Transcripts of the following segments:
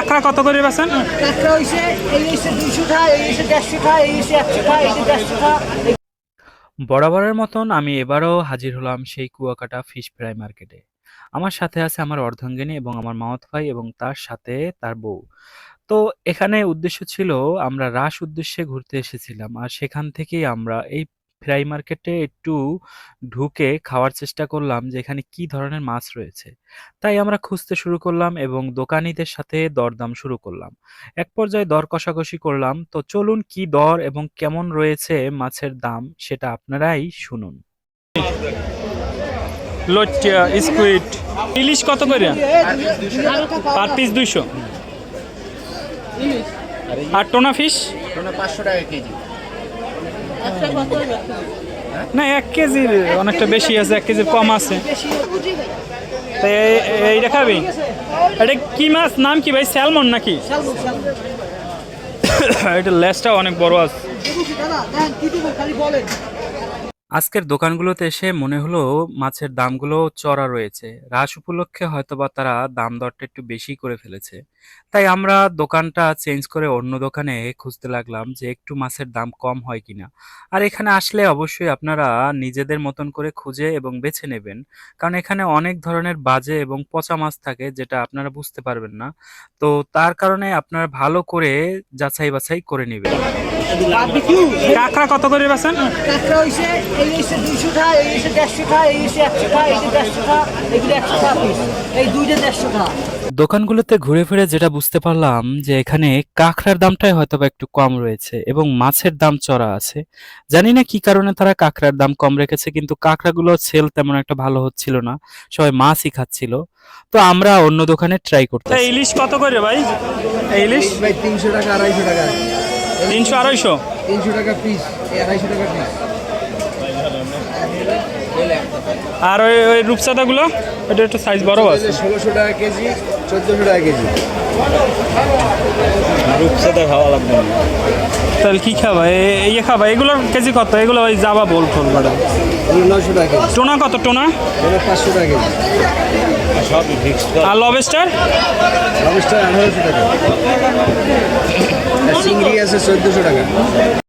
কাঁকড়া কত করে বেছেন কাঁকড়া হইছে এই হইছে দুইশো টাকা এই হইছে দেড়শো টাকা এই হইছে একশো টাকা এই দেড়শো টাকা। বরাবরের মতন আমি এবারও হাজির হলাম সেই কুয়াকাটা ফিশ ফ্রাই মার্কেটে। আমার সাথে আছে আমার অর্ধাঙ্গিনী এবং আমার মামাতো ভাই এবং তার সাথে তার বউ। তো এখানে উদ্দেশ্য ছিল আমরা রাস উদ্দেশ্যে ঘুরতে এসেছিলাম। আর সেখান থেকেই আমরা এই ফ্রাই মার্কেটে একটু ঢুকে খাওয়ার চেষ্টা করলাম যে এখানে কি ধরনের মাছ রয়েছে। তাই আমরা খুঁজতে শুরু করলাম এবং দোকানিদের সাথে দরদাম শুরু করলাম। এক পর্যায়ে দর কষাকষি করলাম। তো চলুন কি দর এবং কেমন রয়েছে মাছের দাম সেটা আপনারাই শুনুন। লটিয়া স্কুইড। ইলিশ কত করে? পার পিস দুইশো। আর টোনা ফিশ? পাঁচশো টাকা কেজি। না, এক কেজির অনেকটা বেশি আছে, এক কেজির কম আছে। এইটা খাবি? এটা কি মাছ? নাম কি ভাই? স্যালমন নাকি? এটা লেসটা অনেক বড় আছে। আজকের দোকানগুলোতে এসে মনে হলো মাছের দামগুলো চড়া রয়েছে। রাস উপলক্ষে হয়তোবা তারা দাম দরটা একটু বেশি করে ফেলেছে। তাই আমরা দোকানটা চেঞ্জ করে অন্য দোকানে খুঁজতে লাগলাম যে একটু মাছের দাম কম হয় কিনা। আর এখানে আসলে অবশ্যই আপনারা নিজেদের মতন করে খুঁজে এবং বেছে নেবেন। কারণ এখানে অনেক ধরনের বাজে এবং পচা মাছ থাকে যেটা আপনারা বুঝতে পারবেন না। তো তার কারণে আপনারা ভালো করে যাচাই বাছাই করে নেবেন। কাঁকড়া কত করে বেছেন এই হইছে দুইশো টাকা এই হইছে দেড়শো টাকা এই হইছে একশো টাকা এই হইছে দেড়শো টাকা এগুলো একশো টাকা পিস এই দুইটা দেড়শো টাকা দোকানগুলোতে ঘুরে ফিরে যেটা বুঝতে পারলাম যে এখানে কাঁকড়ার দামটাই হয়তো বা একটু কম রয়েছে এবং মাছের দাম চড়া আছে। জানি না কি কারণে তারা কাঁকড়ার দাম কম রেখেছে কিন্তু কাঁকড়াগুলো সেল তেমন একটা ভালো হচ্ছিল না। সবাই মাছই খাচ্ছিল। তো আমরা অন্য দোকানে ট্রাই করতে ইলিশ কত করে ভাই? ইলিশ? ভাই তিনশো টাকা আড়াইশো টাকা। তিনশো আড়াইশো? তিনশো টাকা পিস আড়াইশো টাকা পিস আর ওই ওই রূপচাঁদাগুলো এটা একটু সাইজ বড় আছে। ষোলোশো টাকা কেজি চোদ্দোশো টাকা কেজি। তাহলে কি খাবা? এ- ইয়ে খাবা? এগুলোর কেজি কত? এগুলো ওই যাবা বল ফল ম্যাডাম নশো টাকা কেজি। টোনা কত? টোনা? পাঁচশো টাকা কেজি। আর লবেস্টার রবিস্টার আঠারোশো টাকা। চিংড়ি আছে চোদ্দোশো টাকা।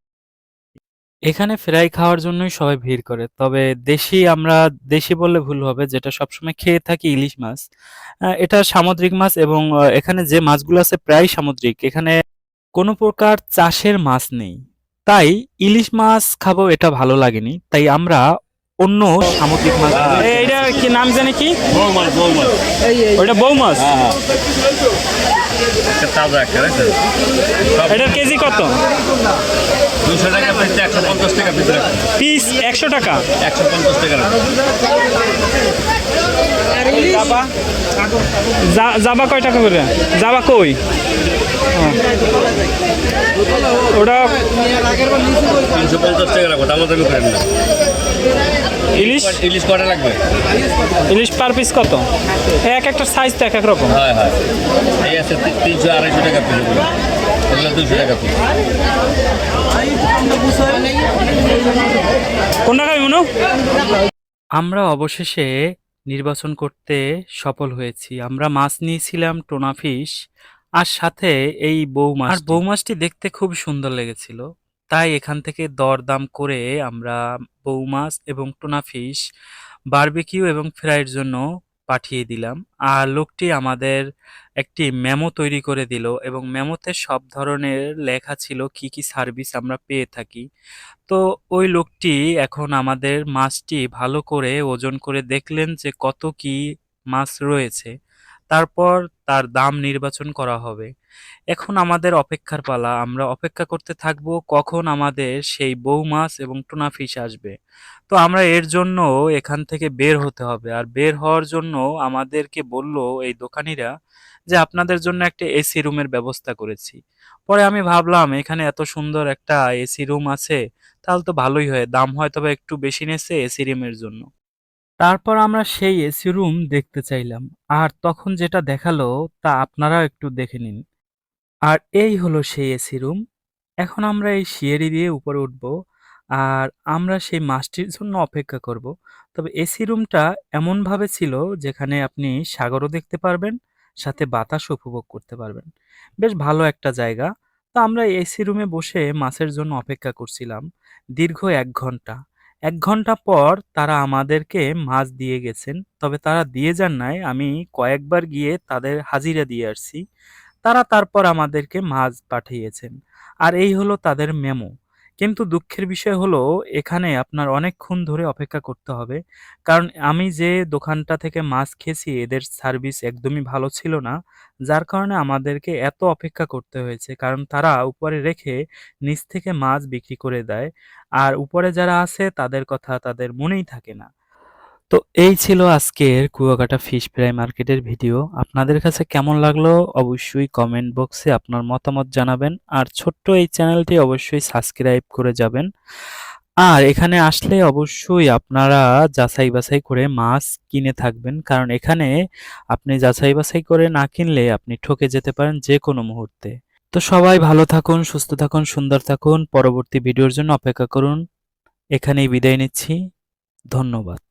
এখানে ফ্রাই খাওয়ার জন্যই সবাই ভিড় করে। তবে দেশি আমরা দেশি বললে ভুল হবে যেটা সবসময় খেয়ে থাকি ইলিশ মাছ আহ, এটা সামুদ্রিক মাছ এবং এখানে যে মাছগুলো আছে প্রায় সামুদ্রিক। এখানে কোনো প্রকার চাষের মাছ নেই। তাই ইলিশ মাছ খাব এটা ভালো লাগেনি। তাই আমরা অন্য সামুদ্রিক মাছ এইটা কি নাম জানি কি? ওইটা বউ মাছ এটার কেজি কত? দুশো টাকা পিস একশো পঞ্চাশ টাকা পিস পিস একশো টাকা? একশো পঞ্চাশ টাকা রাখুন যা- জাবা? কয় টাকা করে? জাবা কই। ওটা তিনশো পঞ্চাশ টাকা রাখো দাম দামি করেন না ইলিশ? ইলিশ কটা লাগবে? ইলিশ পার পিস কত? এক একটা সাইজ তো এক এক রকম। হয় হয়। এই আছে তিনশো আড়াইশো টাকা পিস এগুলো। দুশো টাকা পিস কোনটা খাবি মনু আমরা অবশেষে নির্বাচন করতে সফল হয়েছি। আমরা মাছ নিয়েছিলাম টোনা ফিশ। আর সাথে এই বউ মাছ আর বউ মাছটি দেখতে খুব সুন্দর লেগেছিল। তাই এখান থেকে দরদাম করে আমরা বউ মাছ এবং টোনা ফিশ, বারবিকিউ এবং ফ্রাইয়ের জন্য পাঠিয়ে দিলাম। আর লোকটি আমাদের একটি মেমো তৈরি করে দিল এবং মেমোতে সব ধরনের লেখা ছিল, কি কি সার্ভিস আমরা পেয়ে থাকি। তো ওই লোকটি এখন আমাদের মাছটি ভালো করে ওজন করে দেখলেন যে কত কি মাছ রয়েছে। তারপর তার দাম নির্বাচন করা হবে। এখন আমাদের অপেক্ষার পালা, আমরা অপেক্ষা করতে থাকব কখন আমাদের সেই বউ মাছ এবং টুনা ফিশ আসবে। তো আমরা এর জন্য এখান থেকে বের হতে হবে, আর বের হওয়ার জন্য আমাদেরকে বলল এই দোকানিরা যে আপনাদের জন্য একটা এসি রুমের ব্যবস্থা করেছি। পরে আমি ভাবলাম, এখানে এত সুন্দর একটা এসি রুম আছে, তাহলে তো ভালোই হয়, দাম হয়তো বা একটু বেশি নেছে এসি রুমের জন্য। তারপর আমরা সেই এসি রুম দেখতে চাইলাম। আর তখন যেটা দেখাল, তা আপনারাও একটু দেখে নিন। আর এই হলো সেই এসি রুম। এখন আমরা এই সিঁড়ি দিয়ে উপরে উঠব। আর আমরা সেই মাছটির জন্য অপেক্ষা করব। তবে এসি রুমটা এমনভাবে ছিল যেখানে আপনি সাগরও দেখতে পারবেন, সাথে বাতাস উপভোগ করতে পারবেন। বেশ ভালো একটা জায়গা। তো আমরা এসি রুমে বসে মাছের জন্য অপেক্ষা করছিলাম দীর্ঘ এক ঘণ্টা। এক ঘণ্টা পর তারা আমাদেরকে মাছ দিয়ে গেছেন। তবে তারা দিয়ে যান নাই, আমি কয়েকবার গিয়ে তাদের হাজিরা দিয়ে আসছি। তারা তারপর আমাদেরকে মাছ পাঠিয়েছেন। আর এই হলো তাদের মেমো। কিন্তু দুঃখের বিষয় হলো, এখানে আপনার অনেকক্ষণ ধরে অপেক্ষা করতে হবে। কারণ আমি যে দোকানটা থেকে মাছ খেয়েছি, এদের সার্ভিস একদমই ভালো ছিল না। যার কারণে আমাদেরকে এত অপেক্ষা করতে হয়েছে। কারণ তারা উপরে রেখে নিচ থেকে মাছ বিক্রি করে দেয়। আর উপরে যারা আছে, তাদের কথা তাদের মনেই থাকে না। তো এই ছিল আজকের কুয়াকাটা ফিশ ফ্রাই মার্কেটের ভিডিও। আপনাদের কাছে কেমন লাগল অবশ্যই কমেন্ট বক্সে আপনার মতামত জানাবেন আর ছোট্ট এই চ্যানেলটি অবশ্যই সাবস্ক্রাইব করে যাবেন। আর এখানে আসলে অবশ্যই আপনারা যাচাই বাছাই করে মাছ কিনে থাকবেন, কারণ এখানে আপনি যাচাই বাছাই করে না কিনলে আপনি ঠকে যেতে পারেন যে কোনো মুহূর্তে। তো সবাই ভালো থাকুন, সুস্থ থাকুন, সুন্দর থাকুন। পরবর্তী ভিডিওর জন্য অপেক্ষা করুন। এখানেই বিদায় নিচ্ছি। ধন্যবাদ।